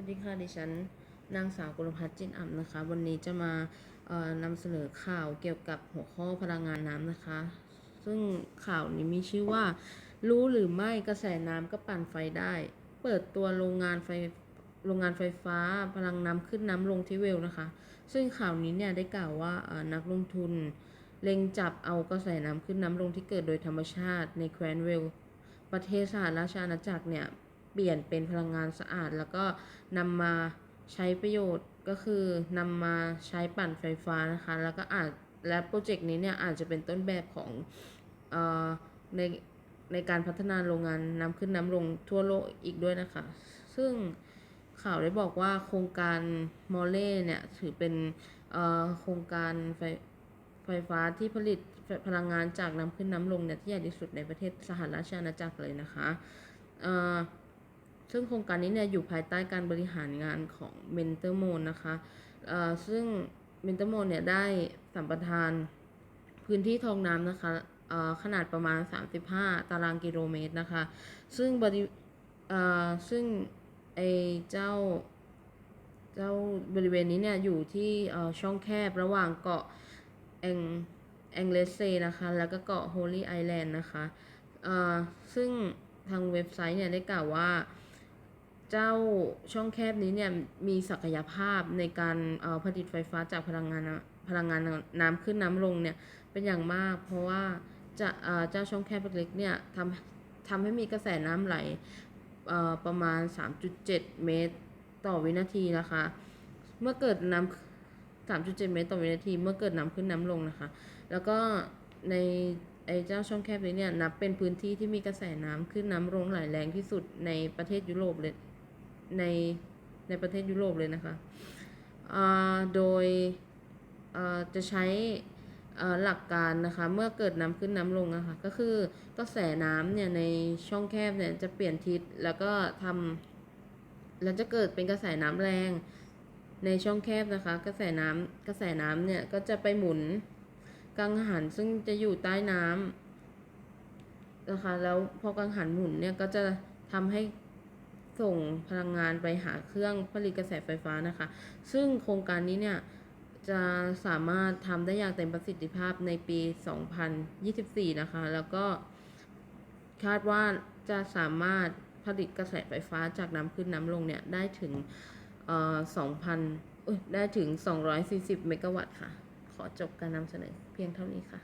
วัสดีค่ะ ดิฉันนางสาวกุลพัฒน์จินอ่ำนะคะ วันนี้จะมานำเสนอข่าวเกี่ยวกับหัวข้อพลังงานน้ำนะคะ ซึ่งข่าวนี้มีชื่อว่า รู้หรือไม่กระแสน้ำก็ปั่นไฟได้ เปิดตัวโรงงานไฟโรงงานไฟฟ้าพลังน้ำขึ้นน้ำลงที่เวลนะคะ ซึ่งข่าวนี้เนี่ยได้กล่าวว่านักลงทุนเล็งจับเอากระแสน้ำขึ้นน้ำลงที่เกิดโดยธรรมชาติในแคว้นเวล ประเทศสหราชอาณาจักรเนี่ย ปลี่ยนเป็นพลังงานสะอาด แล้วก็นำมาใช้ประโยชน์ก็คือนำมาใช้ปั่นไฟฟ้านะคะ แล้วก็อาจและโปรเจกต์นี้เนี่ยอาจจะเป็นต้นแบบของเออในในการพัฒนาโรงงานน้ำขึ้นน้ำลงทั่วโลกอีกด้วยนะคะ ซึ่งข่าวได้บอกว่าโครงการมอลเล่เนี่ยถือเป็นเอ่อโครงการไฟไฟฟ้าที่ผลิตพลังงานจากน้ำขึ้นน้ำลงเนี่ยที่ใหญ่ที่สุดในประเทศสหราชอาณาจักรเลยนะคะเอ่อ ซึ่งโครงการนี้เนี่ยอยู่ภายใต้การบริหารงานของเมนเตอร์โมนนะคะซึ่งเมนเตอร์โมนเนี่ยได้สัมปทานพื้นที่ทองน้ำนะคะขนาดประมาณ 35 ตารางกิโลเมตรนะคะ ซึ่งบริซึ่งไอเจ้าเจ้าบริเวณนี้เนี่ยอยู่ที่ช่องแคบระหว่างเกาะแองแองเลสเซนะคะ แล้วก็เกาะโฮลี่ไอแลนด์นะคะซึ่งทางเว็บไซต์เนี่ยได้กล่าวว่า เจ้าช่องแคบนี้เนี่ยมีศักยภาพในการเอ่อผลิตไฟฟ้าจากพลังงานพลังงานน้ำขึ้นน้ำลงเนี่ยเป็นอย่างมาก เพราะว่าจะเจ้าช่องแคบเล็กๆเนี่ยทำทำให้มีกระแสน้ำไหลประมาณ 3.7 เมตรต่อวินาทีนะคะ เมื่อเกิดน้ำ3.7 เมตรต่อวินาที เมื่อเกิดน้ำขึ้นน้ำลงนะคะ แล้วก็ในไอ้เจ้าช่องแคบนี้เนี่ยนับเป็นพื้นที่ที่มีกระแสน้ำขึ้นน้ำลงไหลแรงที่สุดในประเทศยุโรปเลย ในในประเทศยุโรปเลยนะคะโดยจะใช้หลักการนะคะ เมื่อเกิดน้ำขึ้นน้ำลงนะคะ ก็คือกระแสน้ำเนี่ยในช่องแคบเนี่ยจะเปลี่ยนทิศแล้วก็ทำแล้วจะเกิดเป็นกระแสน้ำแรง ในช่องแคบนะคะ กระแสน้ำกระแสน้ำเนี่ยก็จะไปหมุนกังหันซึ่งจะอยู่ใต้น้ำนะคะ แล้วพอกังหันหมุนเนี่ยก็จะทำให้ ส่งพลังงานไปหาเครื่องผลิตกระแสไฟฟ้านะคะ ซึ่งโครงการนี้เนี่ยจะสามารถทำได้อย่างเต็มประสิทธิภาพในปี 2024 นะคะ แล้วก็คาดว่าจะสามารถผลิตกระแสไฟฟ้าจากน้ำขึ้นน้ำลงเนี่ยได้ถึงเอ่อ2,000เอ้ยได้ถึง 240 เมกะวัตต์ค่ะ ขอจบการนำเสนอเพียงเท่านี้ค่ะ